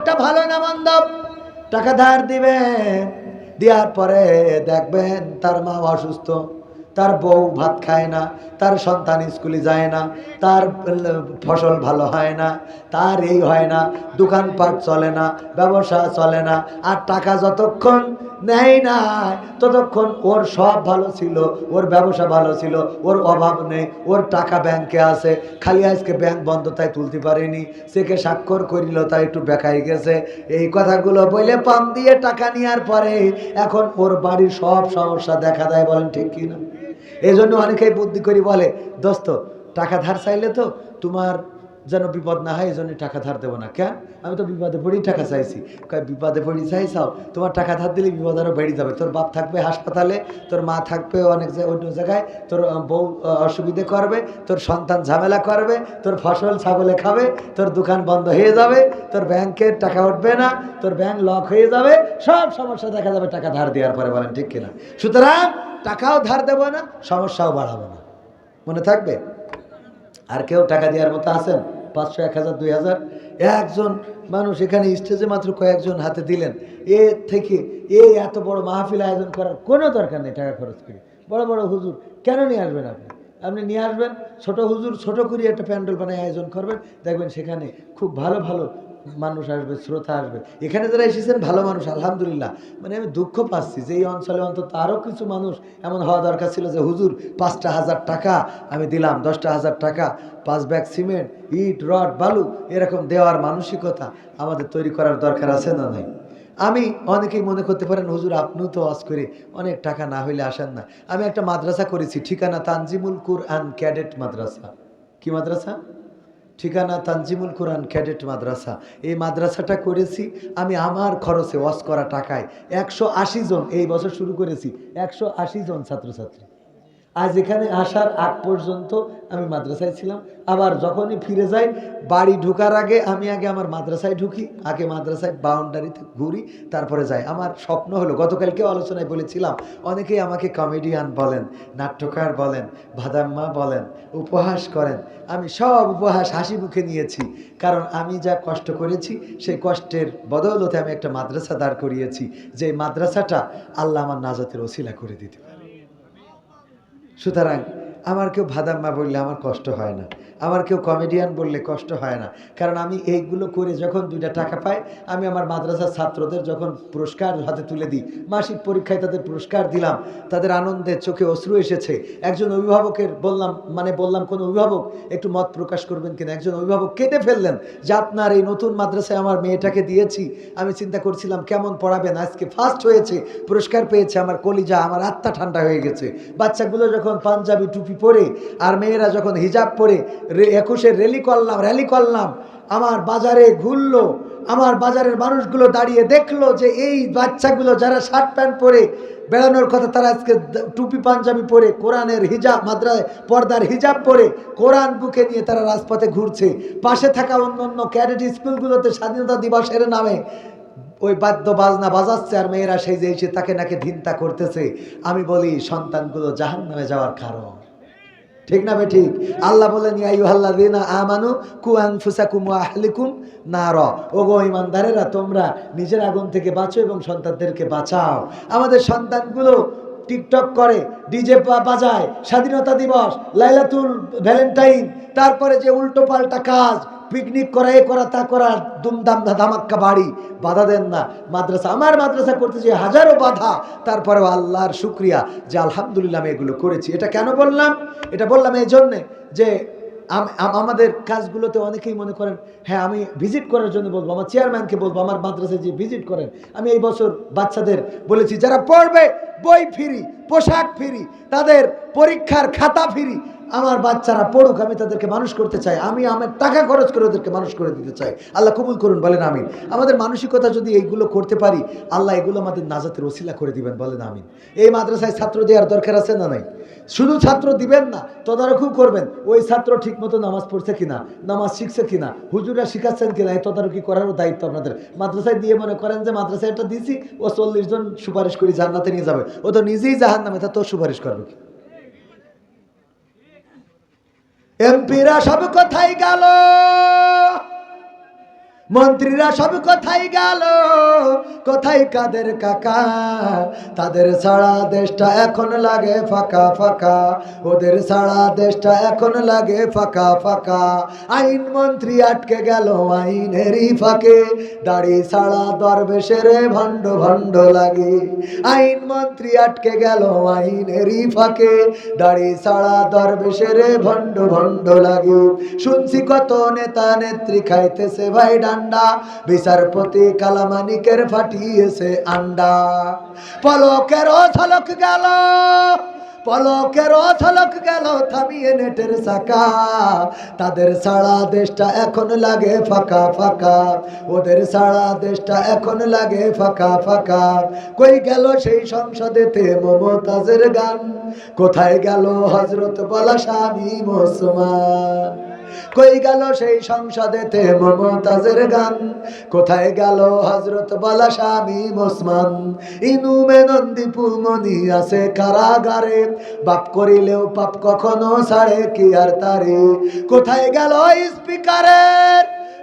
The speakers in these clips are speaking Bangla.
একটা ভালো না মন্দ? টাকা ধার দিবেন। দেওয়ার পরে দেখবেন তার মা অসুস্থ, তার বউ ভাত খায় না, তার সন্তান স্কুলে যায় না, তার ফসল ভালো হয় না, তার এই হয় না, দোকানপাট চলে না, ব্যবসা চলে না, আর টাকা যতক্ষণ নেয় না ততক্ষণ ওর সব ভালো ছিল, ওর ব্যবসা ভালো ছিল, ওর অভাব নেই, ওর টাকা ব্যাংকে আছে। খালি আজকে ব্যাংক বন্ধ, তাই তুলতে পারেনি। সেকে স্বাক্ষর করিল, তাই একটু বেকাই গেছে। এই কথাগুলো বলে পাম দিয়ে টাকা নেওয়ার পরে এখন ওর বাড়ির সব সমস্যা দেখা দেয়, বলেন ঠিক কিনা এই জন্য অনেকেই বুদ্ধি করি বলে, দোস্ত, টাকা ধার চাইলে তো তোমার যেন বিপদ না হয় এই জন্য টাকা ধার দেবো না। কেন আমি তো বিপদে পড়েই টাকা চাইছি। কয়, বিপদে পড়ি চাইছাও? তোমার টাকা ধার দিলে বিপদ আরও বেড়ে যাবে। তোর বাপ থাকবে হাসপাতালে, তোর মা থাকবে অনেক অন্য জায়গায়, তোর বউ অসুবিধে করবে, তোর সন্তান ঝামেলা করবে, তোর ফসল ছাগলে খাবে, তোর দোকান বন্ধ হয়ে যাবে, তোর ব্যাংকের টাকা উঠবে না, তোর ব্যাংক লক হয়ে যাবে, সব সমস্যা দেখা যাবে টাকা ধার দেওয়ার পরে, বলেন ঠিক কিনা? সুতরাং টাকাও ধার দেবো না, সমস্যাও বাড়াবো না। মনে থাকবে? আর কেউ টাকা দেওয়ার মতো আছেন? পাঁচশো, এক হাজার, দুই হাজার? একজন মানুষ এখানে স্টেজে মাত্র কয়েকজন হাতে দিলেন। এ থেকে এ এত বড় মাহফিল আয়োজন করার কোনো দরকার নেই টাকা খরচ করে। বড় বড় হুজুর, কেন নিয়ে আসবেন আপনি? আপনি নিয়ে আসবেন, ছোট হুজুর, ছোট করে একটা প্যান্ডেল বানায় আয়োজন করবেন। দেখবেন সেখানে খুব ভালো ভালো মানুষ আসবে, শ্রোতা আসবে। এখানে যারা এসেছেন, ভালো মানুষ, আলহামদুলিল্লাহ। মানে আমি দুঃখ পাচ্ছি যে এই অঞ্চলে অন্তত আরও কিছু মানুষ এমন হওয়া দরকার ছিল যে, হুজুর, পাঁচটা হাজার টাকা আমি দিলাম, দশটা হাজার টাকা, পাঁচ ব্যাগ সিমেন্ট, ইট, রড, বালু, এরকম দেওয়ার মানসিকতা আমাদের তৈরি করার দরকার আছে না নাই? আমি অনেকেই মনে করতে পারেন, হুজুর, আপনিও তো ওয়াজ করে অনেক টাকা না হইলে আসেন না। আমি একটা মাদ্রাসা করেছি, ঠিকানা তানজিমুল কুর কুরআন ক্যাডেট মাদ্রাসা। কি মাদ্রাসা? ঠিকানা তানজিমুল কোরআন ক্যাডেট মাদ্রাসা। এই মাদ্রাসাটা করেছি আমি আমার খরচে ওয়াশ করা টাকায়। একশো আশি জন এই বছর শুরু করেছি। একশো আশি জন ছাত্রছাত্রী। আজ এখানে আসার আগ পর্যন্ত আমি মাদ্রাসায় ছিলাম। আবার যখনই ফিরে যাই, বাড়ি ঢোকার আগে আমি আগে আমার মাদ্রাসায় ঢুকি, আগে মাদ্রাসায় বাউন্ডারিতে ঘুরি, তারপরে যাই। আমার স্বপ্ন হলো, গতকালকেও আলোচনায় বলেছিলাম, অনেকেই আমাকে কমেডিয়ান বলেন, নাট্যকার বলেন, ভাদাম্মা বলেন, উপহাস করেন। আমি সব উপহাস হাসি মুখে নিয়েছি, কারণ আমি যা কষ্ট করেছি, সেই কষ্টের বদৌলতে আমি একটা মাদ্রাসা দাঁড় করিয়েছি যে মাদ্রাসাটা আল্লাহ আমার নাজাতের ওসিলা করে দিতে পারে। সুতরাং আমার কেউ ভাদাম্মা বললে আমার কষ্ট হয় না। আমার কেউ কমেডিয়ান বললে কষ্ট হয় না। কারণ আমি এইগুলো করে যখন দুইটা টাকা পাই, আমি আমার মাদ্রাসার ছাত্রদের যখন পুরস্কার হাতে তুলে দিই, মাসিক পরীক্ষায় তাদের পুরস্কার দিলাম, তাদের আনন্দে চোখে অশ্রু এসেছে। একজন অভিভাবকের বললাম মানে বললাম, কোনো অভিভাবক, একটু মত প্রকাশ করবেন কিনা? একজন অভিভাবক কেটে ফেললেন যে আপনার এই নতুন মাদ্রাসায় আমার মেয়েটাকে দিয়েছি। আমি চিন্তা করছিলাম, কেমন পড়াবেন? আজকে ফার্স্ট হয়েছে, পুরস্কার পেয়েছে, আমার কলিজা, আমার আত্মা ঠান্ডা হয়ে গেছে। বাচ্চাগুলো যখন পাঞ্জাবি টুপি পরে, আর মেয়েরা যখন হিজাব পরে একুশে র্যালি করলাম র্যালি করলাম। আমার বাজারে ঘুরলো, আমার বাজারের মানুষগুলো দাঁড়িয়ে দেখল যে এই বাচ্চাগুলো যারা শার্ট প্যান্ট পরে বেড়ানোর কথা তারা আজকে টুপি, পাঞ্জাবি পরে, কোরআনের হিজাব মাদ্রায় পর্দার হিজাব পরে কোরআন বুকে নিয়ে তারা রাজপথে ঘুরছে। পাশে থাকা অন্য অন্য ক্যাডেট স্কুলগুলোতে স্বাধীনতা দিবসের নামে ওই বাদ্য বাজনা বাজাচ্ছে আর মেয়েরা সেই যে তাকে নাকি ধিন্তা করতেছে। আমি বলি, সন্তানগুলো জাহান নামে যাওয়ার কারণ। ঠিক না ঠিক। আল্লাহ বলেন আমানু কু আনফুসাকুম ওয়া আহলিকুম নার। ওগো ইমানদারেরা তোমরা নিজের আগুন থেকে বাঁচো এবং সন্তানদেরকে বাঁচাও। আমাদের সন্তানগুলো টিকটক করে, ডিজে বাজায়, স্বাধীনতা দিবস, লাইলাতুল ভ্যালেন্টাইন, তারপরে যে উল্টো পাল্টা কাজ পিকনিক করা এ করা, তা করা দুমদাম ধামাক্কা বাড়ি, বাধা দেন না। মাদ্রাসা, আমার মাদ্রাসা করতে যে হাজারো বাধা, তারপরেও আল্লাহর শুক্রিয়া যে আলহামদুলিল্লাহ আমি এগুলো করেছি। এটা কেন বললাম? এটা বললাম এই জন্যে যে আম- আম- আমাদের কাজগুলোতে অনেকেই মনে করেন হ্যাঁ আমি ভিজিট করার জন্য বলব, আমার চেয়ারম্যানকে বলব, আমার মাদ্রাসায় যে ভিজিট করেন। আমি এই বছর বাচ্চাদের বলেছি, যারা পড়বে বই ফিরি, পোশাক ফিরি, তাদের পরীক্ষার খাতা ফ্রি আমার বাচ্চারা পড়ুক, আমি তাদেরকে মানুষ করতে চাই, আমি আমার টাকা খরচ করে ওদেরকে মানুষ করে দিতে চাই। আল্লাহ কবুল করুন, বলেন আমিন। আমাদের মানসিকতা যদি এইগুলো করতে পারি, আল্লাহ এগুলো আমাদের নাজাতের ওসিলা করে দিবেন, বলেন আমিন। এই মাদ্রাসায় ছাত্র দেওয়ার দরকার আছে না নাই? শুধু ছাত্র দিবেন না, তদারকিও করবেন। ওই ছাত্র ঠিকমতো নামাজ পড়ছে কিনা, নামাজ শিখছে কিনা, হুজুরা শিখাচ্ছেন কিনা, এই তদারকি করারও দায়িত্ব আপনাদের। মাদ্রাসায় দিয়ে মনে করেন যে, মাদ্রাসায় একটা দিছি, ও চল্লিশ জন সুপারিশ করি জান্নাতে নিয়ে যাবে। ও তো নিজেই জাহান নামে তা তো সুপারিশ করবে কি এমপিরা সব কোথায় গেল মন্ত্রীরা সব কোথায় গেল। কোথায় কাদের কাকা? তাদের সারা দেশটা এখন লাগে ফাঁকা ফাঁকা। ওদের সারা দেশটা এখন লাগে ফাঁকা ফাঁকা। আইন মন্ত্রী আটকে গেল আইনেরই ফাঁকে। দাড়ি সারা দরবেশের ভণ্ড ভণ্ড লাগে। আইন মন্ত্রী আটকে গেল আইনেরই ফাঁকে। দাড়ি সারা দরবেশের ভণ্ড ভণ্ড লাগে। শুনছি কত নেতা নেত্রী খাইতেছে ভাই ডান্ডা। বিচারপতি কালামানিকের ফাটিয়েছে আন্ডা। পলকের ঝলক গেল, পলকের ঝলক গেল থামিয়ে নেটের চাকা। তাদের সারা দেশটা এখন লাগে ফাঁকা ফাঁকা। ওদের সারা দেশটা এখন লাগে ফাঁকা ফাঁকা। কই গেল সেই সংসদেতে মমতাজের গান? কোথায় গেল হজরত বলা স্বামী মুসলমান? কই গেল সেই সংসদেতে মমতাজের গান? কোথায় গেল হজরত বলা স্বামী মোসমান ইনুমে নন্দীপু মনি আছে কারাগারে। বাপ করিলেও পাপ কখনো ছাড়ে, কি আর তারে? কোথায় গেল স্পিকারের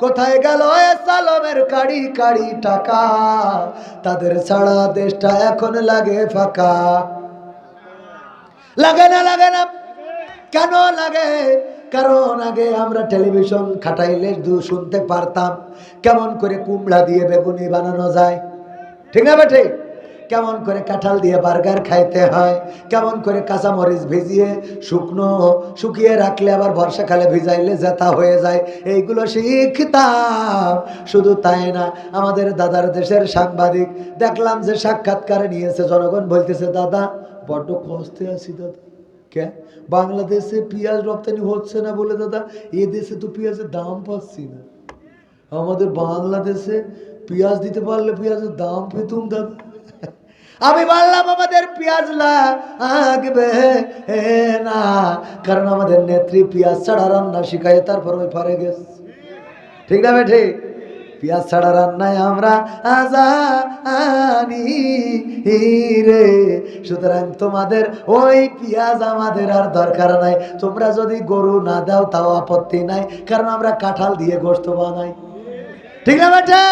কোথায় গেল এ সালামের কাড়ি কাড়ি টাকা? তাদের ছাড়া দেশটা এখন লাগে ফাঁকা। লাগে না লাগে না। কেন লাগে? কারণ আগে আমরা টেলিভিশন খাটাইলে শুনতে পারতাম কেমন করে কুমড়া দিয়ে বেগুনি বানানো যায়। ঠিক না বেঠে কেমন করে কাঁঠাল দিয়ে বার্গার খাইতে হয়, কেমন করে কাঁচামরিচ ভিজিয়ে শুকনো শুকিয়ে রাখলে আবার বর্ষাকালে ভিজাইলে জেতা হয়ে যায়। এইগুলো শিখতাম, শুধু তাই না, আমাদের দাদার দেশের সাংবাদিক, দেখলাম যে সাক্ষাৎকারে নিয়েছে, জনগণ বলতেছে, দাদা, বড্ড কষ্টে আছি দাদা। কে? বাংলাদেশে পেঁয়াজ রপ্তানি হচ্ছে না বলে, দাদা, এ দেশে তো পেঁয়াজের দাম পাচ্ছি না। আমাদের বাংলাদেশে পেঁয়াজ দিতে পারলে পেঁয়াজের দাম পেতুম, দাদা। আমি বললাম, আমাদের পেঁয়াজ লাগবে না। কারণ আমাদের নেত্রী পেঁয়াজ ছাড়া রান্না শিখায় তারপর ওই পারে গেছে। ঠিক না বেঠে? পেঁয়াজ ছাড়া রান্নায় আমরা আজানি রে। সুতরাং তোমাদের ওই পেঁয়াজ আমাদের আর দরকার নাই। তোমরা যদি গরু না দাও, তাও আপত্তি নাই। কারণ আমরা কাঁঠাল দিয়ে গোস্ত বানাই। ঠিক না বেঠে?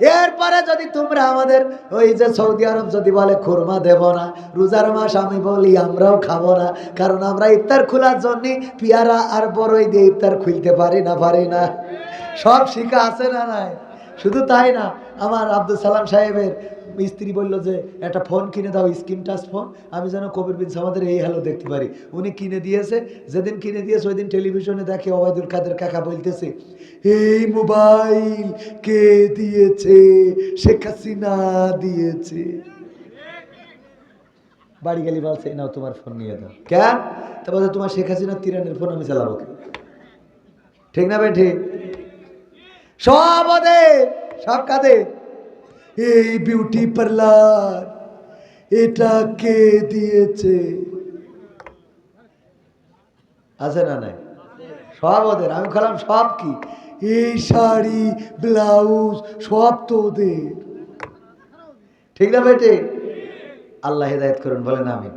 এরপরে যদি তোমরা আমাদের ওই যে সৌদি আরব যদি বলে, খুরমা দেব না, রোজার মাস আমি বলি, আমরাও খাব না, কারণ আমরা ইফতার খোলার জন্যে পিয়ারা আর বড়ই দিয়ে ইফতার খুলতে পারি না পারি না। সব শিখা আছে না নাই? শুধু তাই না, আমার আব্দুল সালাম সাহেবের স্ত্রী বলল যে, একটা ফোন কিনে দাও স্ক্রিন টাচ ফোন আমি যেন কবির বিন আমাদের এই হ্যালো দেখতে পারি। উনি কিনে দিয়েছে। যেদিন কিনে দিয়েছে, ওই দিন টেলিভিশনে দেখে ওবায়দুল কাদের কাকা বলতেছে, এই মোবাইল কে দিয়েছে? শেখ হাসিনা দিয়েছে। বাড়ি গেলি বলছে নাও, তোমার ফোন নিয়ে দাও। কেন তারপরে তোমার শেখ হাসিনার তিরানের ফোন আমি চালাবো ঠিক না ভাই ঠিক সব ওদের, সব কাদের। এই বিউটি পার্লার এটা কে দিয়েছে? আছে না নাই? সব ওদের, আমি খেলাম সব কি? এই শাড়ি ব্লাউজ সব তো ওদের। ঠিক না বেটে? আল্লাহ হেদায়ত করুন, বলেন আমি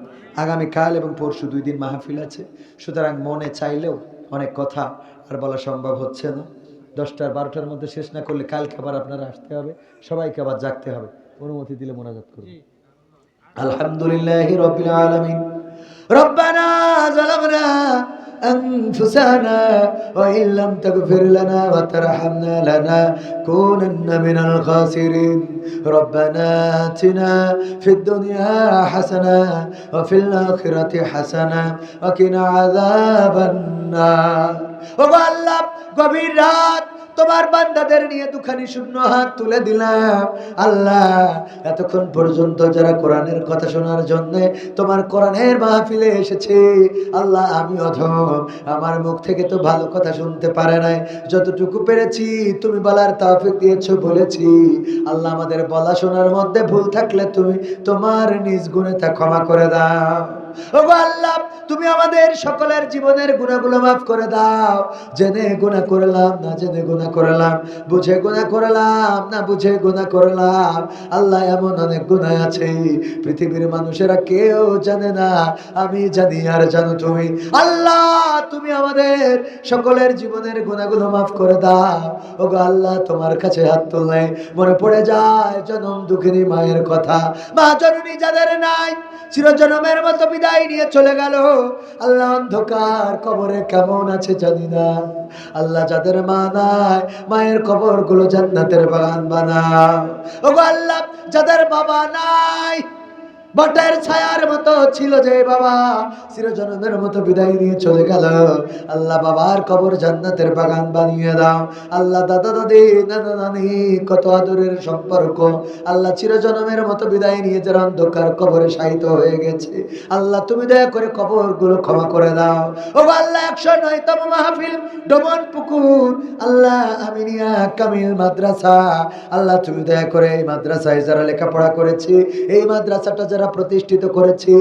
আগামীকাল এবং পরশু দুই দিন মাহফিল আছে, সুতরাং মনে চাইলেও অনেক কথা আর বলা সম্ভব হচ্ছে না। দশটার বারোটার মধ্যে শেষ না করলে কালকে আবার আপনারা আসতে হবে সবাইকে আবার জাগতে হবে। অনুমতি দিলে মোনাজাত করুন। আলহামদুলিল্লাহ রবিল আলমিন। রব্বানা أنفسنا وإن لم تغفر لنا وترحمنا لنكونن من الخاسرين ربنا آتنا في الدنيا حسنة وفي الآخرة حسنة وقنا عذاب النار وقال গভীর রাত তোমার বান্দাদের নিয়ে দুখানি শূন্য হাত তুলে দিলাম। আল্লাহ, এতক্ষণ পর্যন্ত যারা কোরআনের কথা শোনার জন্য তোমার কোরআনের মাহফিলে এসেছে, আল্লাহ আমি অধম। আমার মুখ থেকে তো ভালো কথা শুনতে পারে নাই। যতটুকু পেরেছি, তুমি বলার তৌফিক দিয়েছ, বলেছি। আল্লাহ আমাদের বলা শোনার মধ্যে ভুল থাকলে তুমি তোমার নিজ গুণে তা ক্ষমা করে দাও। ওগো আল্লাহ তুমি আমাদের সকলের জীবনের গুণাগুলো মাফ করে দাও। জেনে গুণা করলাম, না জেনে গুণা করলাম, বুঝে গুণা করলাম, না বুঝে গুণা করলাম। আল্লাহ এমন অনেক গুণা আছে, পৃথিবীর মানুষেরা কেউ জানে না, আমি জানি, আর জানো তুমি। আল্লাহ, তুমি আমাদের সকলের জীবনের গুণাগুলো মাফ করে দাও। ওগো আল্লাহ, তোমার কাছে হাত তুললে মনে পড়ে যায়, জনম দুঃখিনী মায়ের কথা। মা জননী যাদের নাই, চিরজনমের মতো বিদায় নিয়ে চলে গেল। আল্লাহ অন্ধকার কবরে কেমন আছে জানি না। আল্লাহ যাদের মা নাই মায়ের কবরগুলো জান্নাতের বাগান বানা ওগো আল্লাহ, যাদের বাবা নাই বটের ছায়ার মতো ছিল যে বাবা। চিরজনমের মতো বিদায় নিয়ে চলে গেল। আল্লাহ বাবার কবর জান্নাতের বাগান বানিয়ে দাও। আল্লাহ দাদা দাদি, নানা নানি, কত আদরের সম্পর্ক। আল্লাহ চিরজনমের মতো বিদায় নিয়ে যারা অন্ধকার কবরে শায়িত হয়ে গেছে। আল্লাহ তুমি দয়া করে কবরগুলো ক্ষমা করে দাও। ও আল্লাহ, একশো নয়তম মাহফিল, ডমন পুকুর। আল্লাহ, আমিনিয়া কামিল মাদ্রাসা। আল্লাহ, তুমি দয়া করে এই মাদ্রাসায় যারা লেখাপড়া করেছি, এই মাদ্রাসাটা যারা প্রতিষ্ঠিত করেছি।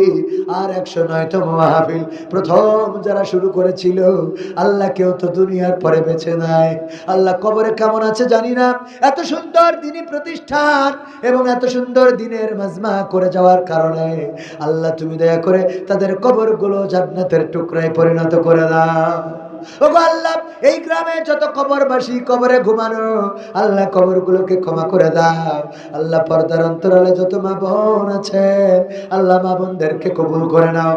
আর একশো নয়তম মাহফিল প্রথম যারা শুরু করেছিল আল্লাহ কেউ তো দুনিয়ার পরে বেছে নাই আল্লাহ কবরে কেমন আছে জানি না। এত সুন্দর দিনই প্রতিষ্ঠান এবং এত সুন্দর দিনের মাজমা করে যাওয়ার কারণে আল্লাহ তুমি দয়া করে তাদের কবরগুলো জান্নাতের টুকরায় পরিণত করে দাও। আল্লাহ, এই গ্রামে যত কবরে ঘুমানো, আল্লাহ ক্ষমা করে দাও। আল্লাহ পর্দার অন্তরালে যত মা বোন আছে, আল্লাহ মা বোনদেরকে কবুল করে নাও।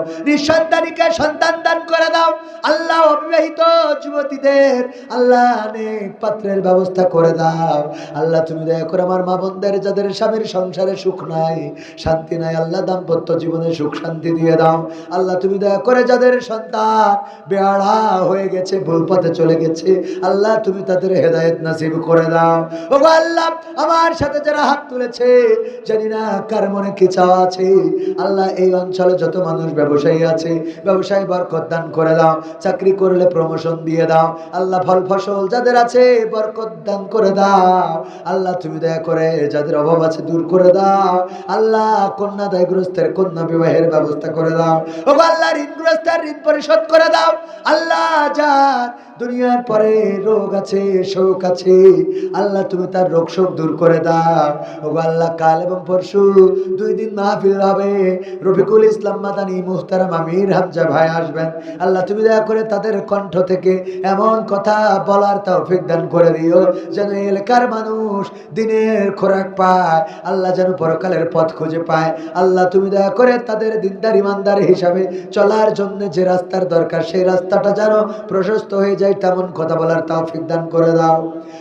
সন্তান দান করে দাও। আল্লাহ অবিবাহিত যুবতীদের আল্লাহ অনেক পাত্রের ব্যবস্থা করে দাও। আল্লাহ তুমি দয়া করে আমার মা বোনদের, যাদের স্বামীর সংসারে সুখ নাই, শান্তি নাই, আল্লাহ দাম্পত্য জীবনে সুখ শান্তি দিয়ে দাও। আল্লাহ তুমি দয়া করে যাদের সন্তান বেহাড়া হয়ে গেছে, ভুল পথে চলে গেছে। আল্লাহ, তুমি তাদের হেদায়েত নাসিব করে দাও। ও আল্লাহ, আমার সাথে যারা হাত তুলেছে, জানি না কার মনে কি চাওয়া আছে। আল্লাহ, এই অঞ্চলে যত মানুষ ব্যবসায়ী আছে, ব্যবসায়ী বরকত দান করে দাও, চাকরি করলে প্রমোশন দিয়ে দাও। আল্লাহ, ফল ফসল যাদের আছে, বরকত দান করে দাও। আল্লাহ, তুমি দয়া করে যাদের অভাব আছে, দূর করে দাও। আল্লাহ, কন্যা দায়গ্রস্তের কন্যা বিবাহের ব্যবস্থা করে দাও। ও আল্লাহ, ঋণগ্রস্তের ঋণ পরিশোধ করে দাও। আল্লাহ যার দুনিয়ার পরে রোগ আছে, শোক আছে, আল্লাহ তুমি তার রোগ শোক দূর করে দাও। ও আল্লাহ, কাল এবং পরশু দুই দিন মাহফিল হবে। রফিকুল ইসলাম মাদানি, মুহতারাম আমির, হামজা ভাই আসবেন। আল্লাহ তুমি দয়া করে তাদের কণ্ঠ থেকে এমন কথা বলার তৌফিক দান করে দিও, যেন এলাকার মানুষ দিনের খোরাক পায়, আল্লাহ যেন পরকালের পথ খুঁজে পায়। আল্লাহ তুমি দয়া করে তাদের দিনদার, ইমানদার হিসাবে চলার জন্য যে রাস্তার দরকার, সেই রাস্তাটা যেন প্রশস্ত হয়ে যায়। তেমন কথা বলার তৌফিক দান করে দাও।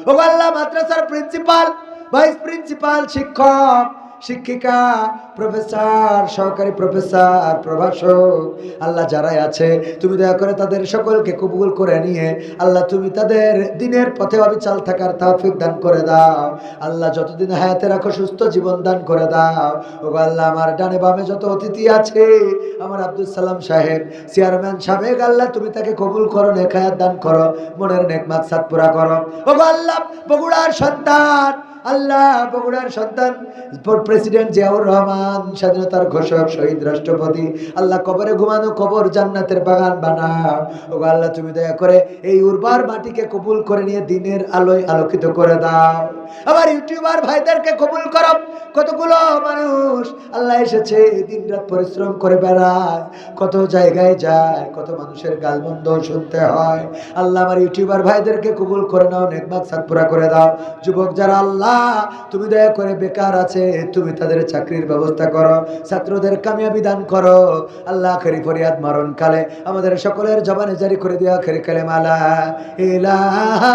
ও আল্লাহ মাদ্রাসার প্রিন্সিপাল ভাইস প্রিন্সিপাল শিক্ষক শিক্ষিকা, প্রফেসর, সহকারী প্রফেসর, প্রভাষক, আল্লাহ যারাই আছে, তুমি দয়া করে তাদের সকলকে কবুল করে নিয়ে, আল্লাহ তুমি তাদের দিনের পথে অবিচাল থাকার তৌফিক দান করে দাও। আল্লাহ যতদিন হায়াতে রাখো, সুস্থ জীবন দান করে দাও। ও আল্লাহ, আমার ডানে বামে যত অতিথি আছে, আমার আব্দুল সালাম সাহেব, চেয়ারম্যান সাবেক, আল্লাহ তুমি তাকে কবুল করো নেখায়াত দান করো, মনের নেকমাত সাত পুরা করো। ও আল্লাহ, বগুড়ার সন্তান আল্লাহ বগুড়ার সন্তান, প্রেসিডেন্ট জিয়াউর রহমান, স্বাধীনতার ঘোষক, শহীদ রাষ্ট্রপতি। আল্লাহ কবরে ঘুমানো কবর জান্নাতের বাগান বানাও। ও আল্লাহ, তুমি দয়া করে এই উর্বর মাটিকে কবুল করে নিয়ে দিনের আলোয় আলোকিত করে দাও। আমার ইউটিউবার ভাইদেরকে কবুল করো। কতগুলো মানুষ আল্লাহ এসেছে দিন রাত পরিশ্রম করে বেড়ায়। কত জায়গায় যায়, কত মানুষের গালমন্দ শুনতে হয়। আল্লাহ আমার ইউটিউবার ভাইদেরকে কবুল করে নাও নেকমাত সাতপুরা করে দাও। যুবক যারা আল্লাহ, তুমি দয়া করে বেকার আছে, তুমি তাদের চাকরির ব্যবস্থা করো, ছাত্রদের কামিয়াবি দান করো। আল্লাহ খেরি ফরিয়াদ মরণ কালে আমাদের সকলের জবানে জারি করে দেওয়া খেরি কালে মালা ইলাহা